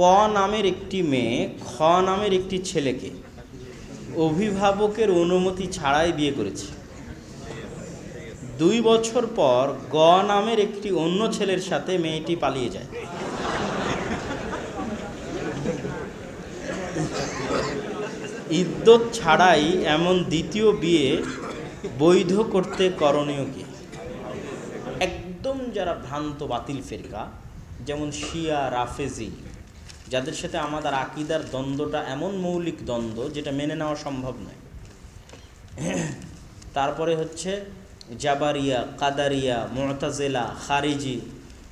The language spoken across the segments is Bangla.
ক নামের একটি মেয়ে, খ নামের একটি ছেলেকে অভিভাবকের অনুমতি ছাড়াই বিয়ে করেছে। দুই বছর পর গ নামের একটি অন্য ছেলের সাথে মেয়েটি পালিয়ে যায়। ইদ্যত ছাড়াই এমন দ্বিতীয় বিয়ে বৈধ করতে করণীয় কি? একদম যারা ভ্রান্ত বাতিল ফেরকা, যেমন শিয়া, রাফেজি যাদের সাথে আমাদের আকিদার দ্বন্দ্বটা এমন মৌলিক দ্বন্দ্ব যেটা মেনে নেওয়া সম্ভব নয়। তারপরে হচ্ছে জাবারিয়া, কাদারিয়া মোরতাজেলা খারিজি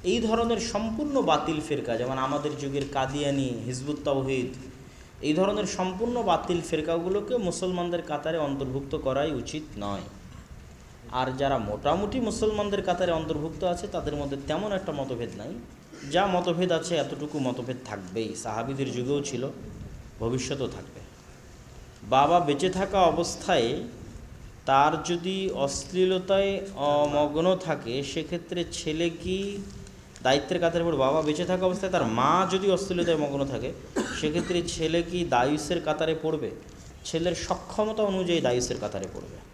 এই ধরনের সম্পূর্ণ বাতিল ফেরকা, যেমন আমাদের যুগের কাদিয়ানি, হিজবুত তাওহিদ, এই ধরনের সম্পূর্ণ বাতিল ফেরকাগুলোকে মুসলমানদের কাতারে অন্তর্ভুক্ত করাই উচিত নয়। আর যারা মোটামুটি মুসলমানদের কাতারে অন্তর্ভুক্ত আছে, তাদের মধ্যে তেমন একটা মতভেদ নাই। যা মতভেদ আছে, এতটুকু মতভেদ থাকবেই। সাহাবিদের যুগেও ছিল, ভবিষ্যতেও থাকবে। বাবা বেঁচে থাকা অবস্থায় তার যদি অশ্লীলতায় মগ্ন থাকে, সেক্ষেত্রে ছেলে কি দায়িত্বের কাতারে পড়বে বাবা বেঁচে থাকা অবস্থায় তার মা যদি অশ্লীলতায় মগ্ন থাকে, সেক্ষেত্রে ছেলে কি দায়ুসের কাতারে পড়বে? ছেলের সক্ষমতা অনুযায়ী দায়ুসের কাতারে পড়বে।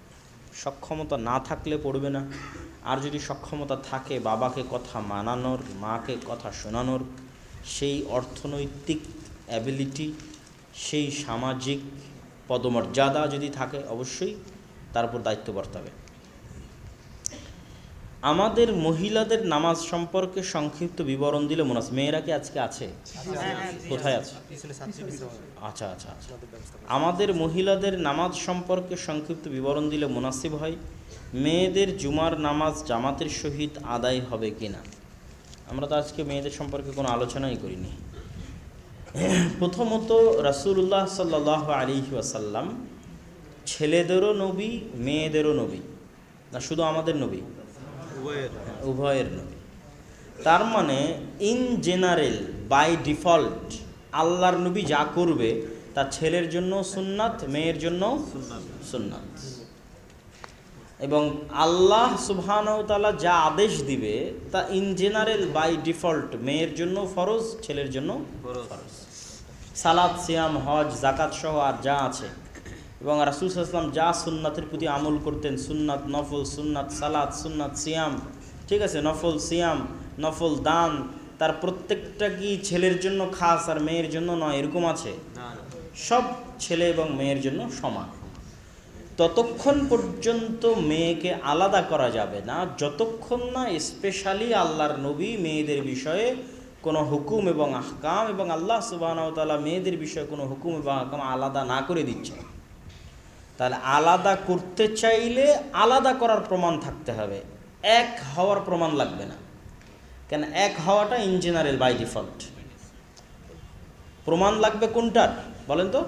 সক্ষমতা না থাকলে পড়বে না। আর যদি সক্ষমতা থাকে বাবাকে কথা মানানোর, মাকে কথা শোনানোর, সেই অর্থনৈতিক অ্যাবিলিটি সেই সামাজিক পদমর্যাদা যদি থাকে, অবশ্যই তার উপর দায়িত্ব বর্তাবে। আমাদের মহিলাদের নামাজ সম্পর্কে সংক্ষিপ্ত বিবরণ দিলে মনে মেয়েরা কি আজকে আছে? কোথায় আছে? আচ্ছা আচ্ছা আচ্ছা। আমাদের মহিলাদের নামাজ সম্পর্কে সংক্ষিপ্ত বিবরণ দিলে মুনাসিব হয় মেয়েদের জুমার নামাজ জামাতের সহিত আদায় হবে কিনা? আমরা তো আজকে মেয়েদের সম্পর্কে কোনো আলোচনাই করিনি। প্রথমত রাসূলুল্লাহ সাল্লাহ আলী ওয়াসাল্লাম ছেলেদেরও নবী, মেয়েদেরও নবী। না, শুধু আমাদের নবী। উভয়ের নবী। তার মানে ইন জেনারেল বাই ডিফল্ট আল্লাহর নবী যা করবে, তা ছেলের জন্য সুন্নাত, মেয়ের জন্য সুন্নাত। এবং আল্লাহ সুবহানতালা যা আদেশ দিবে, তা ইন জেনারেল বাই ডিফল্ট মেয়ের জন্য ফরজ, ছেলের জন্য ফরজ। সালাদ সিয়াম, হজ জাকাত সহ আর যা আছে। এবং রাসুল সাল্লাম যা সুন্নাতের প্রতি আমল করতেন, সুন্নাত নফল, সুন্নাত সালাদ সুন্নাত সিয়াম ঠিক আছে? নফল সিয়াম নফল দান তার প্রত্যেকটা কি ছেলের জন্য খাস আর মেয়ের জন্য নয়? এরকম আছে? সব ছেলে এবং মেয়ের জন্য সমান। ততক্ষণ পর্যন্ত মেয়েকে আলাদা করা যাবে না। যতক্ষণ না স্পেশালি আল্লাহর নবী মেয়েদের বিষয়ে কোনো হুকুম এবং আহকাম এবং আল্লাহ সুবাহতালা মেয়েদের বিষয়ে কোনো হুকুম এবং আহকাম আলাদা না করে দিচ্ছে। তাহলে আলাদা করতে চাইলে আলাদা করার প্রমাণ থাকতে হবে। এক হওয়ার প্রমাণ লাগবে না। কেন এক হওয়াটা ইন জেনারেল বাই ডিফল্ট প্রমাণ লাগবে কোনটার? বলেন তো।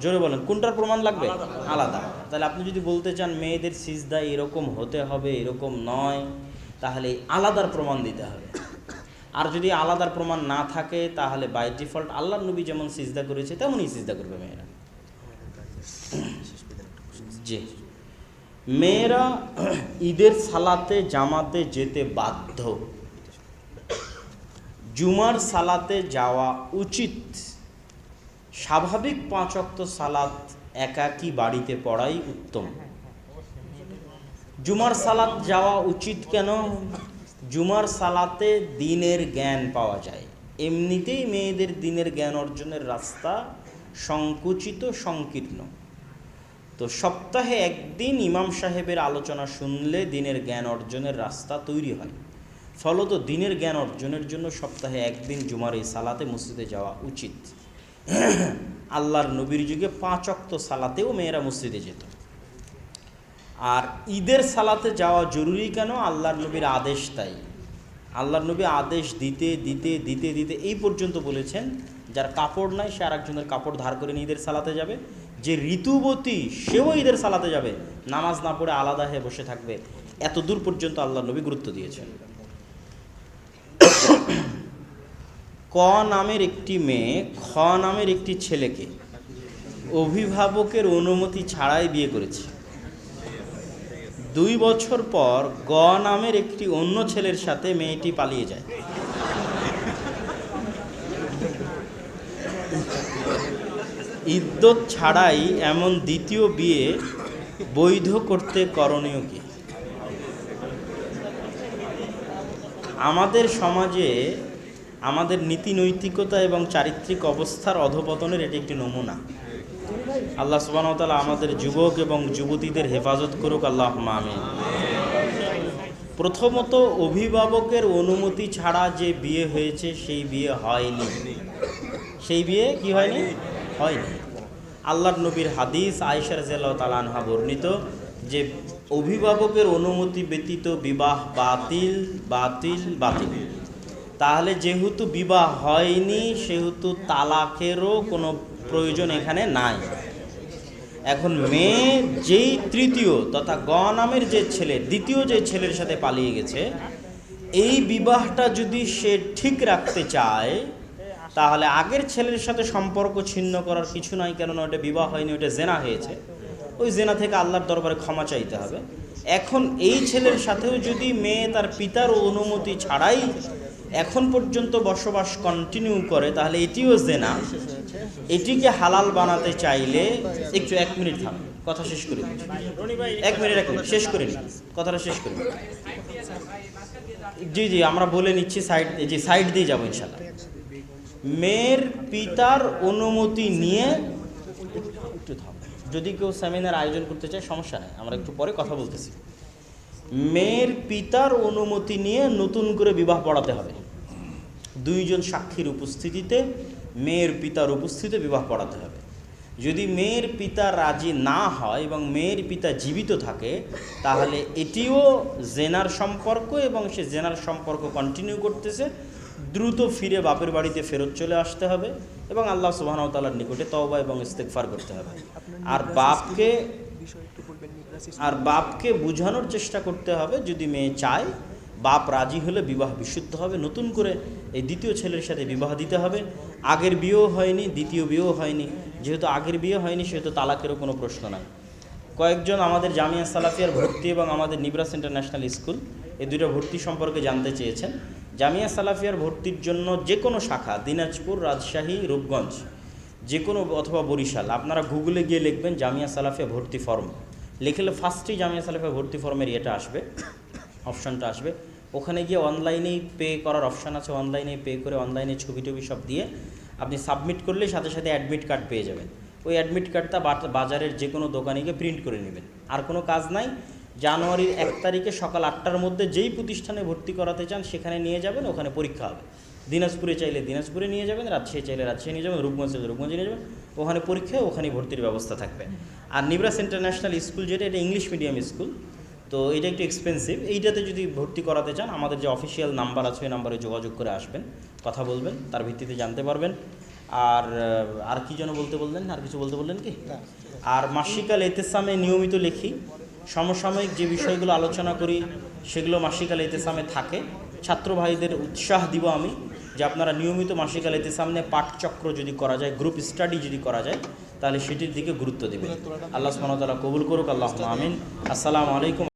জোরে বলেন কোনটার প্রমাণ লাগবে? আলাদা। তাহলে আপনি যদি বলতে চান মেয়েদের সিজদা এরকম হতে হবে এরকম নয় তাহলে আলাদার প্রমাণ দিতে হবে। আর যদি আলাদার প্রমাণ না থাকে তাহলে বাই ডিফল্ট আল্লাহ নবী যেমন সিজদা করেছে তেমনই সিজদা করবে মেয়েরা। জি। মেয়েরা ঈদের সালাতে, জামাতে যেতে বাধ্য। জুমার সালাতে যাওয়া উচিত। স্বাভাবিক পাঁচ অক্ত সালাত একাকী বাড়িতে পড়াই উত্তম। জুমার সালাত যাওয়া উচিত কেন? জুমার সালাতে দিনের জ্ঞান পাওয়া যায়। এমনিতেই মেয়েদের দিনের জ্ঞান অর্জনের রাস্তা সংকুচিত, সংকীর্ণ। তো সপ্তাহে একদিন ইমাম সাহেবের আলোচনা শুনলে দিনের জ্ঞান অর্জনের রাস্তা তৈরি হয়। ফলত দিনের জ্ঞান অর্জনের জন্য সপ্তাহে একদিন জুমার এই সালাতে মসজিদে যাওয়া উচিত। আল্লাহর নবীর যুগে পাঁচ অক্ত সালাতেও মেয়েরা মসজিদে যেত। আর ঈদের সালাতে যাওয়া জরুরি কেন? আল্লাহর নবীর আদেশ তাই। আল্লাহর নবী আদেশ দিতে দিতে দিতে দিতে এই পর্যন্ত বলেছেন, যার কাপড় নাই, সে আর একজনের কাপড় ধার করে নিয়ে ঈদের সালাতে যাবে। যে ঋতুবতী, সেও ঈদের সালাতে যাবে। নামাজ না পড়ে আলাদা হয়ে বসে থাকবে। এত দূর পর্যন্ত আল্লাহ নবী গুরুত্ব দিয়েছেন। ক নামের একটি মেয়ে খ নামের একটি ছেলেকে অভিভাবকের অনুমতি ছাড়াই বিয়ে করেছে। দুই বছর পর গ নামের একটি অন্য ছেলের সাথে মেয়েটি পালিয়ে যায়। ইদ্যত ছাড়াই এমন দ্বিতীয় বিয়ে বৈধ করতে করণীয় কি? আমাদের সমাজে আমাদের নীতি নৈতিকতা এবং চারিত্রিক অবস্থার অধপতনের এটি একটি নমুনা। আল্লাহ সুবাহতালা আমাদের যুবক এবং যুবতীদের হেফাজত করুক আল্লাহ আমিন। প্রথমত অভিভাবকের অনুমতি ছাড়া যে বিয়ে হয়েছে, সেই বিয়ে হয়নি। সেই বিয়ে কি হয়নি? হয়নি। আল্লাহর নবীর হাদিস আয়েশার জেলা তালানহা বর্ণিত যে অভিভাবকের অনুমতি ব্যতীত বিবাহ বাতিল বাতিল বাতিল। তাহলে যেহেতু বিবাহ হয়নি, সেহেতু তালাকেরও কোনো প্রয়োজন এখানে নাই। এখন মেয়ে যেই তৃতীয় তথা গ নামের যে ছেলে, দ্বিতীয় যে ছেলের সাথে পালিয়ে গেছে, এই বিবাহটা যদি সে ঠিক রাখতে চায় তাহলে আগের ছেলের সাথে সম্পর্ক ছিন্ন করার কিছু নাই, কেননা ওটা বিবাহ হয়নি, ওটা জেনা হয়েছে ওই জেনা থেকে আল্লাহর দরবারে ক্ষমা চাইতে হবে এখন এই ছেলের সাথেও যদি মেয়ে তার পিতার অনুমতি ছাড়াই এখন পর্যন্ত বসবাস কন্টিনিউ করে, তাহলে এটিও জেনা এটিকে হালাল বানাতে চাইলে একটু এক মিনিট থাম, কথা শেষ করে। এক মিনিট, এক শেষ করে কথাটা শেষ করে। জি জি, আমরা বলে নিচ্ছি সাইড জি সাইড দিয়ে যাব ইনশাল্লাহ মেয়ের পিতার অনুমতি নিয়ে একটু থাম যদি কেউ সেমিনার আয়োজন করতে চায়, সমস্যা নেই, আমরা একটু পরে কথা বলতেছি। মেয়ের পিতার অনুমতি নিয়ে নতুন করে বিবাহ পড়াতে হবে। দুইজন সাক্ষীর উপস্থিতিতে মেয়ের পিতার উপস্থিতিতে বিবাহ পড়াতে হবে। যদি মেয়ের পিতা রাজি না হয় এবং মেয়ের পিতা জীবিত থাকে, তাহলে এটিও জেনার সম্পর্ক এবং সে জেনার সম্পর্ক কন্টিনিউ করতেছে। দ্রুত ফিরে বাপের বাড়িতে ফেরত চলে আসতে হবে এবং আল্লাহ সুবাহতালার নিকটে তওবা এবং ইস্তেকফার করতে হবে। আর বাপকে আর বাপকে বোঝানোর চেষ্টা করতে হবে যদি মেয়ে চায়, বাপ রাজি হলে বিবাহ বিশুদ্ধ হবে, নতুন করে এই দ্বিতীয় ছেলের সাথে বিবাহ দিতে হবে। আগের বিয়েও হয়নি, দ্বিতীয় বিয়েও হয়নি, যেহেতু আগের বিয়ে হয়নি, সেহেতু তালাকেরও কোনো প্রশ্ন নাই। কয়েকজন আমাদের জামিয়া সালাফিয়ার ভর্তি এবং আমাদের নিবরাস ইন্টারন্যাশনাল স্কুল, এই দুটো ভর্তি সম্পর্কে জানতে চেয়েছেন। জামিয়া সালাফিয়ার ভর্তির জন্য যে কোনো শাখা, দিনাজপুর, রাজশাহী, রূপগঞ্জ, যে কোনো অথবা বরিশাল, আপনারা গুগলে গিয়ে লিখবেন জামিয়া সালাফিয়া ভর্তি ফর্ম। লিখলে ফার্স্টেই জামিয়া সালাফিয়া ভর্তি ফর্মের ইয়েটা আসবে, অপশানটা আসবে। ওখানে গিয়ে অনলাইনেই পে করার অপশান আছে অনলাইনে পে করে অনলাইনে ছবি টবি সব দিয়ে আপনি সাবমিট করলে সাথে সাথে অ্যাডমিট কার্ড পেয়ে যাবেন। ওই অ্যাডমিট কার্ডটা বাজারের যে কোনো দোকানে গিয়ে প্রিন্ট করে নেবেন। আর কোনো কাজ নাই জানুয়ারির এক তারিখে সকাল আটটার মধ্যে যেই প্রতিষ্ঠানে ভর্তি করাতে চান সেখানে নিয়ে যাবেন ওখানে পরীক্ষা হবে। দিনাজপুরে চাইলে দিনাজপুরে নিয়ে যাবেন রাজশাহী চাইলে রাজশাহী নিয়ে যাবেন রূপগঞ্জ চাইলে রূপগঞ্জে নিয়ে যাবেন ওখানে পরীক্ষায় ওখানে ভর্তির ব্যবস্থা থাকবে। আর নিবরাস ইন্টারন্যাশনাল স্কুল যেটা এটা ইংলিশ মিডিয়াম স্কুল তো এটা একটু এক্সপেন্সিভ এইটাতে যদি ভর্তি করাতে চান আমাদের যে অফিসিয়াল নাম্বার আছে ওই নাম্বারে যোগাযোগ করে আসবেন কথা বলবেন তার ভিত্তিতে জানতে পারবেন। আর আর কি যেন বলতে বললেন আর কিছু বলতে বললেন কি? আর মাসিকাল এতেসামে নিয়মিত লিখি। সমসাময়িক যে বিষয়গুলো আলোচনা করি, সেগুলো মাসিক মাসিকাল এতেসামে থাকে। ছাত্র ভাইদের উৎসাহ দিব আমি যে আপনারা নিয়মিত মাসিক মাসিকাল এতেসামনে পাঠচক্র যদি করা যায় গ্রুপ স্টাডি যদি করা যায়, তাহলে সেটির দিকে গুরুত্ব দেবেন। আল্লাহ ওয়া কবুল করুক আল্লাহ আমিন। আসসালামু আলাইকুম।